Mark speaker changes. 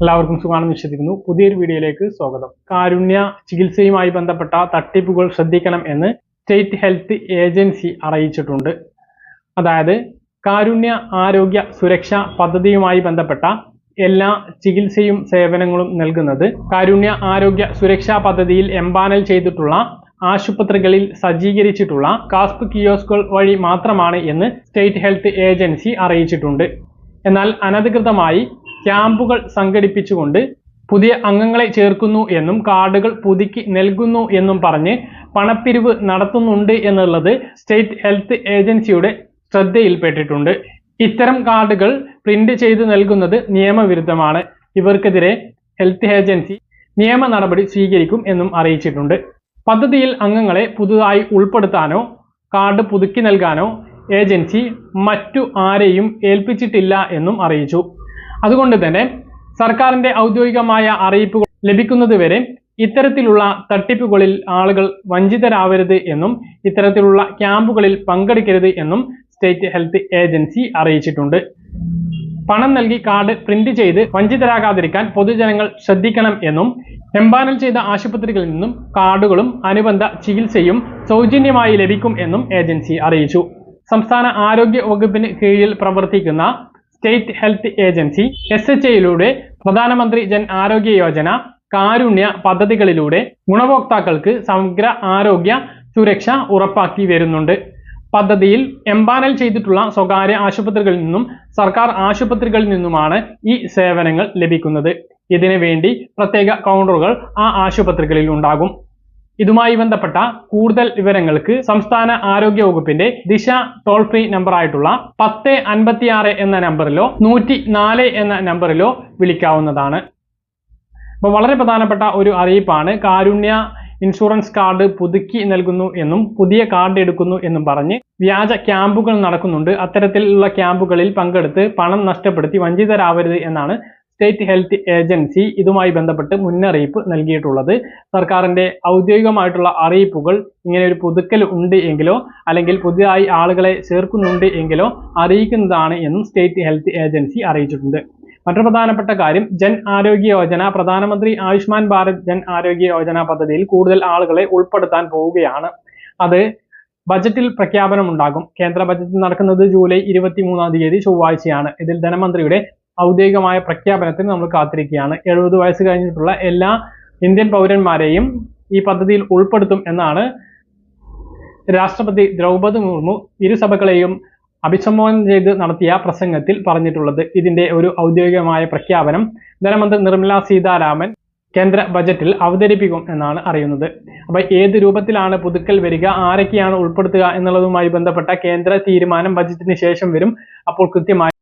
Speaker 1: എല്ലാവർക്കും സുഖമാണെന്ന് വിശ്വസിക്കുന്നു. പുതിയൊരു വീഡിയോയിലേക്ക് സ്വാഗതം. കാരുണ്യ ചികിത്സയുമായി ബന്ധപ്പെട്ട തട്ടിപ്പുകൾ ശ്രദ്ധിക്കണം എന്ന് സ്റ്റേറ്റ് ഹെൽത്ത് ഏജൻസി അറിയിച്ചിട്ടുണ്ട്. അതായത് കാരുണ്യ ആരോഗ്യ സുരക്ഷാ പദ്ധതിയുമായി ബന്ധപ്പെട്ട എല്ലാ ചികിത്സയും സേവനങ്ങളും നൽകുന്നത് കാരുണ്യ ആരോഗ്യ സുരക്ഷാ പദ്ധതിയിൽ എംപാനൽ ചെയ്തിട്ടുള്ള ആശുപത്രികളിൽ സജ്ജീകരിച്ചിട്ടുള്ള കാസ്പ് കിയോസ്കുകൾ വഴി മാത്രമാണ് എന്ന് സ്റ്റേറ്റ് ഹെൽത്ത് ഏജൻസി അറിയിച്ചിട്ടുണ്ട്. എന്നാൽ അനധികൃതമായി ക്യാമ്പുകൾ സംഘടിപ്പിച്ചുകൊണ്ട് പുതിയ അംഗങ്ങളെ ചേർക്കുന്നു എന്നും കാർഡുകൾ പുതുക്കി നൽകുന്നു എന്നും പറഞ്ഞ് പണപ്പിരിവ് നടത്തുന്നുണ്ട് എന്നുള്ളത് സ്റ്റേറ്റ് ഹെൽത്ത് ഏജൻസിയുടെ ശ്രദ്ധയിൽപ്പെട്ടിട്ടുണ്ട്. ഇത്തരം കാർഡുകൾ പ്രിന്റ് ചെയ്ത് നൽകുന്നത് നിയമവിരുദ്ധമാണ്. ഇവർക്കെതിരെ ഹെൽത്ത് ഏജൻസി നിയമ നടപടി സ്വീകരിക്കും എന്നും അറിയിച്ചിട്ടുണ്ട്. പദ്ധതിയിൽ അംഗങ്ങളെ പുതുതായി ഉൾപ്പെടുത്താനോ കാർഡ് പുതുക്കി നൽകാനോ ഏജൻസി മറ്റു ആരെയും ഏൽപ്പിച്ചിട്ടില്ല എന്നും അറിയിച്ചു. അതുകൊണ്ട് തന്നെ സർക്കാരിന്റെ ഔദ്യോഗികമായ അറിയിപ്പുകൾ ലഭിക്കുന്നതുവരെ ഇത്തരത്തിലുള്ള തട്ടിപ്പുകളിൽ ആളുകൾ വഞ്ചിതരാവരുത് എന്നും ഇത്തരത്തിലുള്ള ക്യാമ്പുകളിൽ പങ്കെടുക്കരുത് എന്നും സ്റ്റേറ്റ് ഹെൽത്ത് ഏജൻസി അറിയിച്ചിട്ടുണ്ട്. പണം നൽകി കാർഡ് പ്രിന്റ് ചെയ്ത് വഞ്ചിതരാകാതിരിക്കാൻ പൊതുജനങ്ങൾ ശ്രദ്ധിക്കണം എന്നും എംപാനൽ ചെയ്ത ആശുപത്രികളിൽ നിന്നും കാർഡുകളും അനുബന്ധ ചികിത്സയും സൗജന്യമായി ലഭിക്കും എന്നും ഏജൻസി അറിയിച്ചു. സംസ്ഥാന ആരോഗ്യ വകുപ്പിന് കീഴിൽ പ്രവർത്തിക്കുന്ന state health agency S H എയിലൂടെ പ്രധാനമന്ത്രി ജൻ ആരോഗ്യ യോജന കാരുണ്യ പദ്ധതികളിലൂടെ ഗുണഭോക്താക്കൾക്ക് സമഗ്ര ആരോഗ്യ സുരക്ഷ ഉറപ്പാക്കി വരുന്നുണ്ട്. പദ്ധതിയിൽ എംപാനൽ ചെയ്തിട്ടുള്ള സ്വകാര്യ ആശുപത്രികളിൽ നിന്നും സർക്കാർ ആശുപത്രികളിൽ നിന്നുമാണ് ഈ സേവനങ്ങൾ ലഭിക്കുന്നത്. ഇതിനു വേണ്ടി പ്രത്യേക കൗണ്ടറുകൾ ആ ആശുപത്രികളിൽ ഉണ്ടാകും. ഇതുമായി ബന്ധപ്പെട്ട കൂടുതൽ വിവരങ്ങൾക്ക് സംസ്ഥാന ആരോഗ്യ വകുപ്പിന്റെ ദിശ ടോൾ ഫ്രീ നമ്പർ ആയിട്ടുള്ള പത്ത് അൻപത്തിയാറ് എന്ന നമ്പറിലോ നൂറ്റി നാല് എന്ന നമ്പറിലോ വിളിക്കാവുന്നതാണ്. അപ്പോൾ വളരെ പ്രധാനപ്പെട്ട ഒരു അറിയിപ്പാണ്. കാരുണ്യ ഇൻഷുറൻസ് കാർഡ് പുതുക്കി നൽകുന്നു എന്നും പുതിയ കാർഡ് എടുക്കുന്നു എന്നും പറഞ്ഞ് വ്യാജ ക്യാമ്പുകൾ നടക്കുന്നുണ്ട്. അത്തരത്തിലുള്ള ക്യാമ്പുകളിൽ പങ്കെടുത്ത് പണം നഷ്ടപ്പെടുത്തി വഞ്ചിതരാവരുത് എന്നാണ് സ്റ്റേറ്റ് ഹെൽത്ത് ഏജൻസി ഇതുമായി ബന്ധപ്പെട്ട് മുന്നറിയിപ്പ് നൽകിയിട്ടുള്ളത്. സർക്കാരിന്റെ ഔദ്യോഗികമായിട്ടുള്ള അറിയിപ്പുകൾ ഇങ്ങനെ ഒരു പുതുക്കൽ ഉണ്ട് എങ്കിലോ അല്ലെങ്കിൽ പുതിയതായി ആളുകളെ ചേർക്കുന്നുണ്ട് എങ്കിലോ അറിയിക്കുന്നതാണ് എന്നും സ്റ്റേറ്റ് ഹെൽത്ത് ഏജൻസി അറിയിച്ചിട്ടുണ്ട്. മറ്റൊരു പ്രധാനപ്പെട്ട കാര്യം ജൻ ആരോഗ്യ യോജന പ്രധാനമന്ത്രി ആയുഷ്മാൻ ഭാരത് ജൻ ആരോഗ്യ യോജന പദ്ധതിയിൽ കൂടുതൽ ആളുകളെ ഉൾപ്പെടുത്താൻ പോവുകയാണ്. അത് ബജറ്റിൽ പ്രഖ്യാപനം ഉണ്ടാകും കേന്ദ്ര ബജറ്റ് നടക്കുന്നത് ജൂലൈ ഇരുപത്തി മൂന്നാം തീയതി ചൊവ്വാഴ്ചയാണ്. ഇതിൽ ധനമന്ത്രിയുടെ ഔദ്യോഗികമായ പ്രഖ്യാപനത്തിന് നമ്മൾ കാത്തിരിക്കുകയാണ്. എഴുപത് വയസ്സ് കഴിഞ്ഞിട്ടുള്ള എല്ലാ ഇന്ത്യൻ പൗരന്മാരെയും ഈ പദ്ധതിയിൽ ഉൾപ്പെടുത്തും എന്നാണ് രാഷ്ട്രപതി ദ്രൗപദി മുർമു ഇരുസഭകളെയും അഭിസംബോധന ചെയ്ത് നടത്തിയ പ്രസംഗത്തിൽ പറഞ്ഞിട്ടുള്ളത്. ഇതിന്റെ ഒരു ഔദ്യോഗികമായ പ്രഖ്യാപനം ധനമന്ത്രി നിർമ്മല സീതാരാമൻ കേന്ദ്ര ബജറ്റിൽ അവതരിപ്പിക്കും എന്നാണ് അറിയുന്നത്. അപ്പൊ ഏത് രൂപത്തിലാണ് പുതുക്കൽ വരിക ആരൊക്കെയാണ് ഉൾപ്പെടുത്തുക എന്നുള്ളതുമായി ബന്ധപ്പെട്ട കേന്ദ്ര തീരുമാനം ബജറ്റിന് ശേഷം വരും. അപ്പോൾ കൃത്യമായി